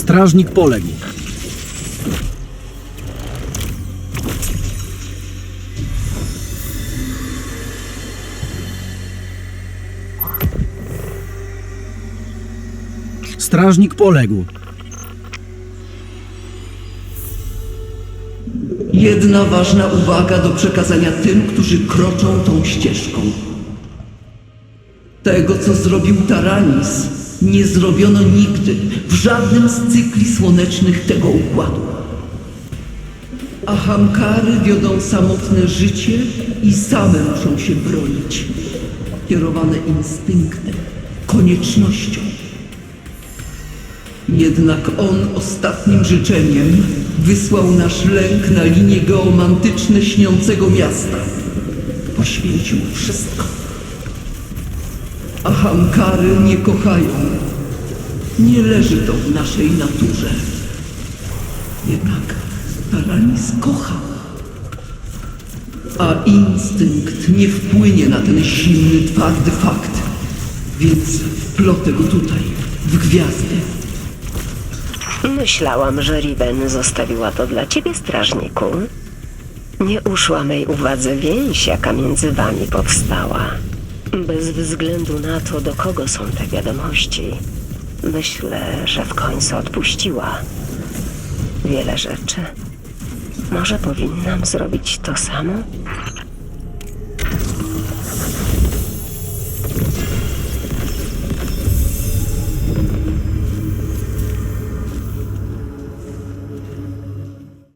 Strażnik poległ. Strażnik poległ. Jedna ważna uwaga do przekazania tym, którzy kroczą tą ścieżką. Tego, co zrobił Taranis, nie zrobiono nigdy w żadnym z cykli słonecznych tego układu. A Hamkary wiodą samotne życie i same muszą się bronić. Kierowane instynktem, koniecznością. Jednak on ostatnim życzeniem wysłał nasz lęk na linie geomantyczne śniącego miasta. Poświęcił wszystko. A Hamkary nie kochają. Nie leży to w naszej naturze. Jednak Taranis kocha. A instynkt nie wpłynie na ten silny, twardy fakt. Więc wplotę go tutaj, w gwiazdy. Myślałam, że Riven zostawiła to dla ciebie, strażniku. Nie uszła mej uwadze więź, jaka między wami powstała. Bez względu na to, do kogo są te wiadomości, myślę, że w końcu odpuściła wiele rzeczy. Może powinnam zrobić to samo?